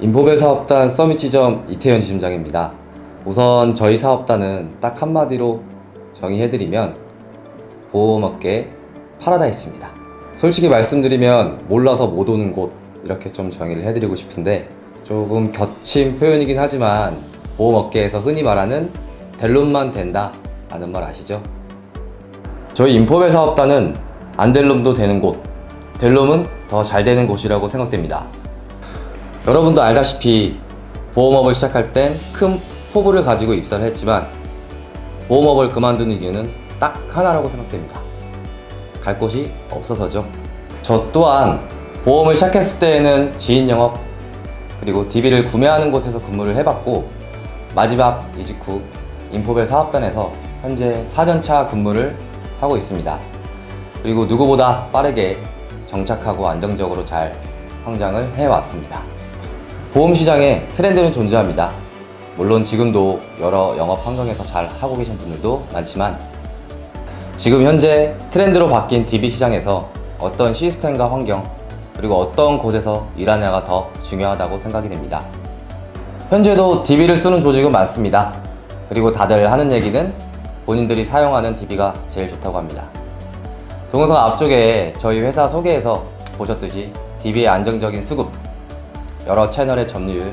인포벨 사업단 서밋 지점 이태현 지점장입니다. 우선 저희 사업단은 딱 한마디로 정의해드리면 보험업계 파라다이스입니다. 솔직히 말씀드리면 몰라서 못 오는 곳 이렇게 좀 정의를 해드리고 싶은데 조금 겹친 표현이긴 하지만 보험업계에서 흔히 말하는 델론만 된다 라는 말 아시죠? 저희 인포벨 사업단은 안될 놈도 되는 곳, 될 놈은 더 잘 되는 곳이라고 생각됩니다. 여러분도 알다시피 보험업을 시작할 땐 큰 포부를 가지고 입사를 했지만 보험업을 그만두는 이유는 딱 하나라고 생각됩니다. 갈 곳이 없어서죠. 저 또한 보험을 시작했을 때에는 지인 영업 그리고 DB를 구매하는 곳에서 근무를 해봤고 마지막 이직 후 인포벨 사업단에서 현재 4년차 근무를 하고 있습니다. 그리고 누구보다 빠르게 정착하고 안정적으로 잘 성장을 해왔습니다. 보험 시장에 트렌드는 존재합니다. 물론 지금도 여러 영업 환경에서 잘 하고 계신 분들도 많지만 지금 현재 트렌드로 바뀐 DB 시장에서 어떤 시스템과 환경 그리고 어떤 곳에서 일하냐가 더 중요하다고 생각이 됩니다. 현재도 DB를 쓰는 조직은 많습니다. 그리고 다들 하는 얘기는 본인들이 사용하는 DB가 제일 좋다고 합니다. 동영상 앞쪽에 저희 회사 소개에서 보셨듯이 DB의 안정적인 수급, 여러 채널의 점유율,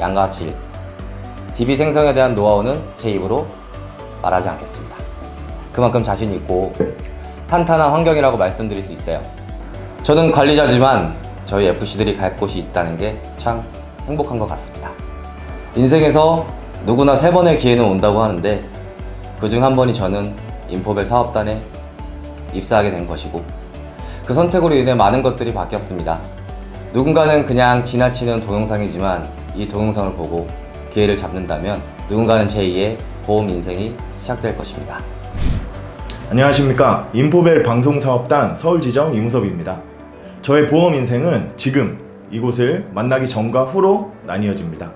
양과 질, DB 생성에 대한 노하우는 제 입으로 말하지 않겠습니다. 그만큼 자신 있고 탄탄한 환경이라고 말씀드릴 수 있어요. 저는 관리자지만 저희 FC들이 갈 곳이 있다는 게 참 행복한 것 같습니다. 인생에서 누구나 세 번의 기회는 온다고 하는데 그 중 한 번이 저는 인포벨 사업단에 입사하게 된 것이고 그 선택으로 인해 많은 것들이 바뀌었습니다. 누군가는 그냥 지나치는 동영상이지만 이 동영상을 보고 기회를 잡는다면 누군가는 제2의 보험 인생이 시작될 것입니다. 안녕하십니까 인포벨 방송사업단 서울지점 이무섭입니다. 저의 보험 인생은 지금 이곳을 만나기 전과 후로 나뉘어집니다.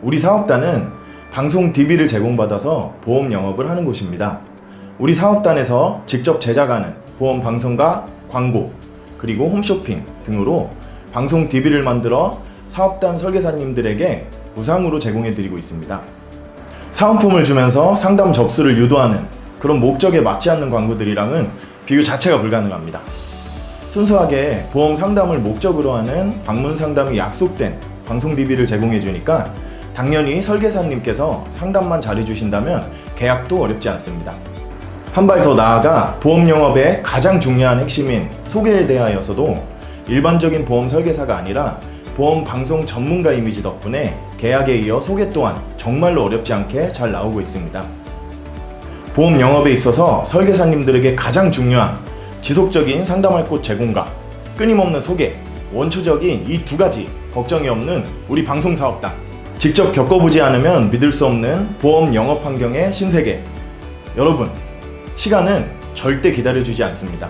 우리 사업단은 방송 DB를 제공받아서 보험 영업을 하는 곳입니다. 우리 사업단에서 직접 제작하는 보험 방송과 광고 그리고 홈쇼핑 등으로 방송 DB를 만들어 사업단 설계사님들에게 무상으로 제공해드리고 있습니다. 사은품을 주면서 상담 접수를 유도하는 그런 목적에 맞지 않는 광고들이랑은 비교 자체가 불가능합니다. 순수하게 보험 상담을 목적으로 하는 방문 상담이 약속된 방송 DB를 제공해 주니까 당연히 설계사님께서 상담만 잘해 주신다면 계약도 어렵지 않습니다. 한 발 더 나아가 보험 영업의 가장 중요한 핵심인 소개에 대하여서도 일반적인 보험 설계사가 아니라 보험 방송 전문가 이미지 덕분에 계약에 이어 소개 또한 정말로 어렵지 않게 잘 나오고 있습니다. 보험 영업에 있어서 설계사님들에게 가장 중요한 지속적인 상담할 곳 제공과 끊임없는 소개, 원초적인 이 두 가지 걱정이 없는 우리 방송 사업단. 직접 겪어보지 않으면 믿을 수 없는 보험 영업 환경의 신세계. 여러분, 시간은 절대 기다려주지 않습니다.